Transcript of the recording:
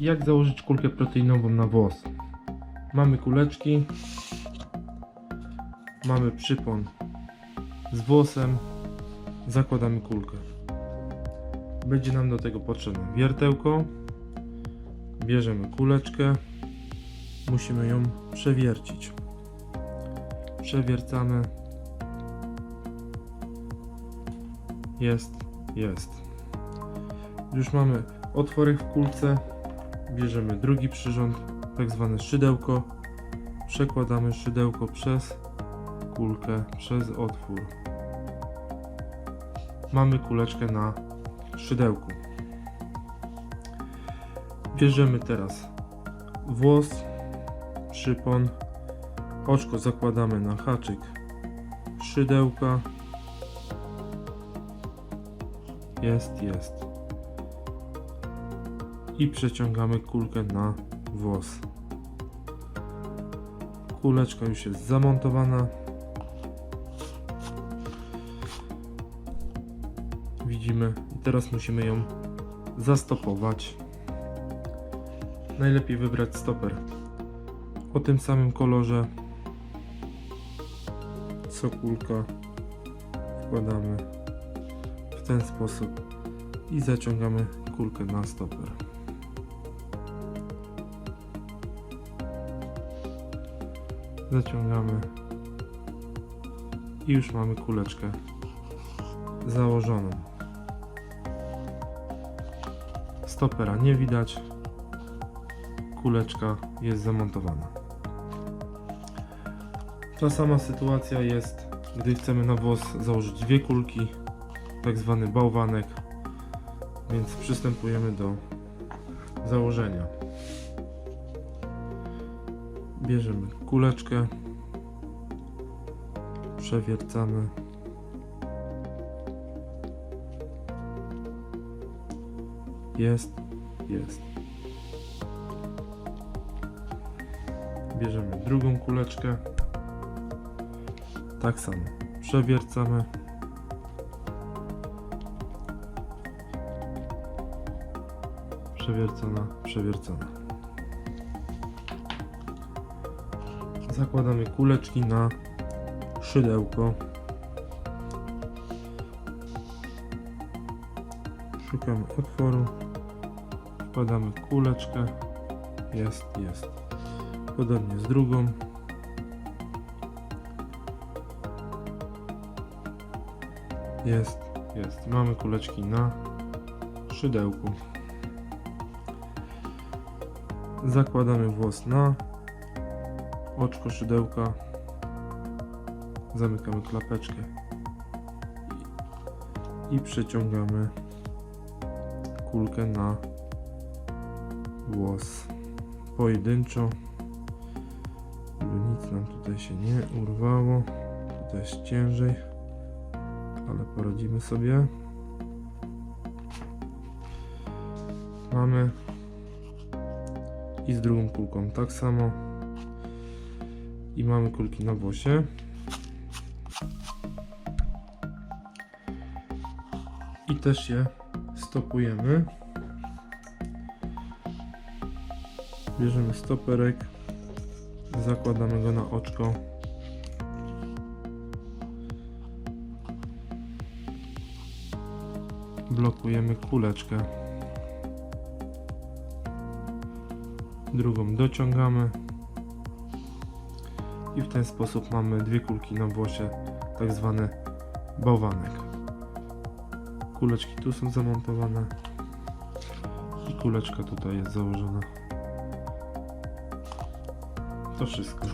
Jak założyć kulkę proteinową na włos? Mamy kuleczki, mamy przypon z włosem, zakładamy kulkę. Będzie nam do tego potrzebne wiertełko, bierzemy kuleczkę, musimy ją przewiercić. Przewiercamy. Jest, jest. Już mamy otworek w kulce, bierzemy drugi przyrząd, tak zwane szydełko, przekładamy szydełko przez kulkę, przez otwór. Mamy kuleczkę na szydełku. Bierzemy teraz włos, przypon, oczko zakładamy na haczyk szydełka. Jest, jest. I przeciągamy kulkę na włos. Kuleczka już jest zamontowana. Widzimy. I teraz musimy ją zastopować. Najlepiej wybrać stoper o tym samym kolorze co kulka wkładamy w ten sposób i zaciągamy kulkę na stoper. Zaciągamy i już mamy kuleczkę założoną. Stopera nie widać, kuleczka jest zamontowana. Ta sama sytuacja jest, gdy chcemy na włos założyć dwie kulki, tak zwany bałwanek, więc przystępujemy do założenia. Bierzemy kuleczkę, przewiercamy. Jest, jest. Bierzemy drugą kuleczkę. Tak samo. Przewiercamy. Przewiercona, przewiercona. Zakładamy kuleczki na szydełko. Szukamy otworu. Wkładamy kuleczkę. Jest, jest. Podobnie z drugą. Jest, jest. Mamy kuleczki na szydełku. Zakładamy włos na oczko szydełka. Zamykamy klapeczkę. I, przeciągamy kulkę na włos pojedynczo żeby nic nam tutaj się nie urwało. Tutaj jest ciężej ale poradzimy sobie. Mamy i z drugą kulką tak samo i mamy kulki na włosie i też je stopujemy. Bierzemy stoperek zakładamy go na oczko. Blokujemy kuleczkę. Drugą dociągamy i w ten sposób mamy dwie kulki na włosie tak zwany bałwanek. Kuleczki tu są zamontowane i kuleczka tutaj jest założona. To wszystko